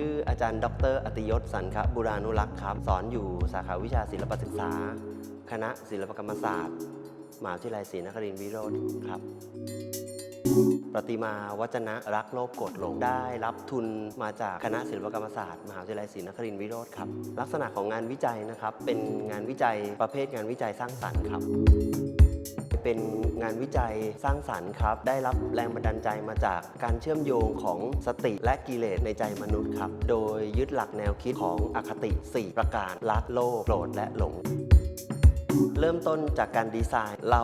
ื่ออาจารย์ ดรอติยศสันคบุรานุรักษ์ครับ สอนอยู่สาขาวิชาศิลปศึกษา คณะศิลปกรรมศาสตร์มหาวิทยาลัยศรีนครินทรวิโรธครับประติมาวัจนะรักโลภโกรธหลงได้ รับทุนมาจากคณะศิลปกรรมศาสตร์มหาวิทยาลัยศรีนครินทรวิโรธครับ ลักษณะของงานวิจัยนะครับ เป็นงานวิจัยประเภทงานวิจัยสร้างสรรค์ครับ เป็นงานวิจัยสร้างสรรค์ครับ ได้รับแรงบันดาลใจมาจากการเชื่อมโยงของสติและกิเลสในใจมนุษย์ครับ โดยยึดหลักแนวคิดของอคติ 4 ประการรักโลภโกรธและหลง เริ่มต้นจากการดีไซน์ เรา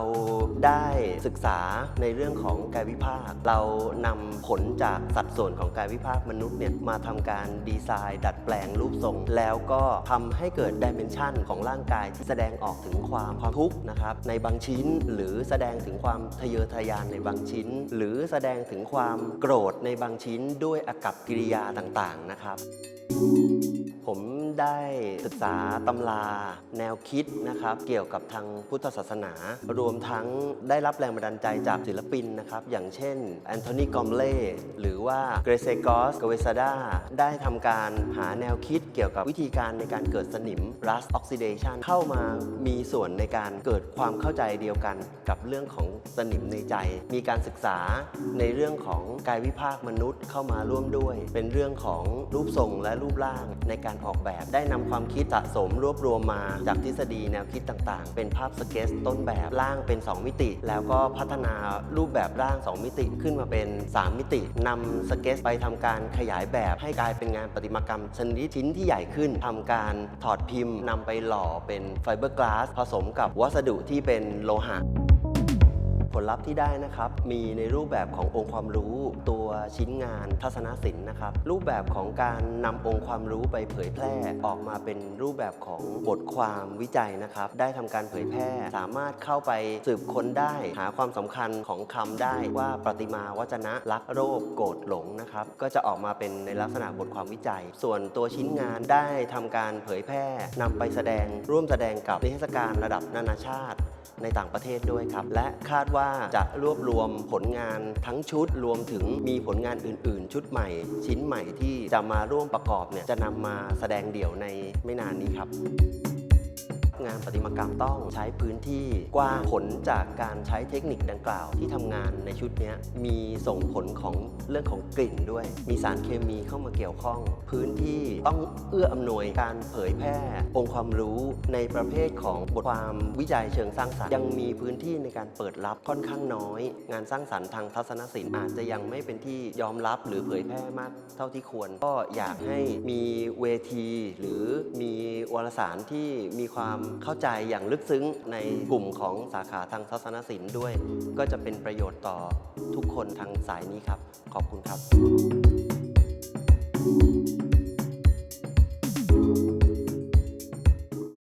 ได้ศึกษาในเรื่องของกายวิภาค เรานำผลจากสัดส่วนของกายวิภาคมนุษย์เนี่ยมาทำการดีไซน์ ดัดแปลงรูปทรง แล้วก็ทำให้เกิดดิเมนชันของร่างกายที่แสดงออกถึงความความทุกข์นะครับในบางชิ้นหรือแสดงถึงความทะเยอทะยานในบางชิ้น หรือแสดงถึงความโกรธในบางชิ้นด้วยอากับกิริยาต่างๆนะครับผมได้ศึกษาตำราแนวคิดนะครับเกี่ยวกับทางพุทธศาสนา รวมทั้งได้รับแรงบันดาลใจจากศิลปินนะครับ อย่างเช่นแอนโทนีกอมเล่หรือว่าเกรเซกอสกเวซาดาได้ทำการหาแนวคิดเกี่ยวกับวิธีการในการเกิดสนิม rust oxidation เข้ามามีส่วนในการเกิดความเข้าใจเดียวกันกับเรื่องของสนิมในใจ มีการศึกษาในเรื่องของกายวิภาคมนุษย์เข้ามาร่วมด้วย เป็นเรื่องของรูปทรงและรูปร่างในการออกแบบได้นำความคิดสะสมรวบรวมมาจากทฤษฎีแนวคิดต่างๆ เป็นภาพสเก็ตต้นแบบร่างเป็น 2 มิติ แล้วก็พัฒนารูปแบบร่าง 2 มิติขึ้นมาเป็น 3 มิตินำสเก็ตไปทำการขยายแบบให้กลายเป็นงานประติมากรรมชนิดชิ้นที่ใหญ่ขึ้นทำการถอดพิมพ์นำไปหล่อเป็นไฟเบอร์กลาสผสมกับวัสดุที่เป็นโลหะ ลลัพธ์ที่ได้นะครับ มีในรูปแบบขององค์ความรู้ ตัวชิ้นงานทัศนศิลป์นะครับ รูปแบบของการนำองค์ความรู้ไปเผยแพร่ ออกมาเป็นรูปแบบของบทความวิจัยนะครับ ได้ทำการเผยแพร่ สามารถเข้าไปสืบค้นได้ หาความสำคัญของคำได้ว่าประติมาวจนะรักโรคโกรธหลงนะครับ ก็จะออกมาเป็นในลักษณะบทความวิจัย ส่วนตัวชิ้นงานได้ทำการเผยแพร่นำไปแสดงร่วมแสดงกับนิทรรศการระดับนานาชาติ ในต่างประเทศด้วยครับ และคาดว่าจะรวบรวมผลงานทั้งชุดรวมถึงมีผลงานอื่น ๆ ชุดใหม่ ชิ้นใหม่ที่จะมาร่วมประกอบเนี่ยจะนำมาแสดงเดี่ยวในไม่นานนี้ครับ งานประติมากรรมต้องใช้พื้นที่กว้างผลจากการใช้เทคนิคดังกล่าวที่ทำงานในชุดนี้มีส่งผลของเรื่องของกลิ่นด้วย มีสารเคมีเข้ามาเกี่ยวข้อง พื้นที่ต้องเอื้ออำนวยการเผยแพร่ องค์ความรู้ในประเภทของบทความวิจัยเชิงสร้างสรรค์ยังมีพื้นที่ในการเปิดรับค่อนข้างน้อย งานสร้างสรรค์ทางทัศนศิลป์อาจจะยังไม่เป็นที่ยอมรับหรือเผยแพร่มากเท่าที่ควร ก็อยากให้มีเวที หรือมีวารสารที่มีความเข้าใจอย่างลึกซึ้งในกลุ่มของสาขาทางทัศนศิลป์ด้วย ก็จะเป็นประโยชน์ต่อทุกคนทางสายนี้ครับ ขอบคุณครับ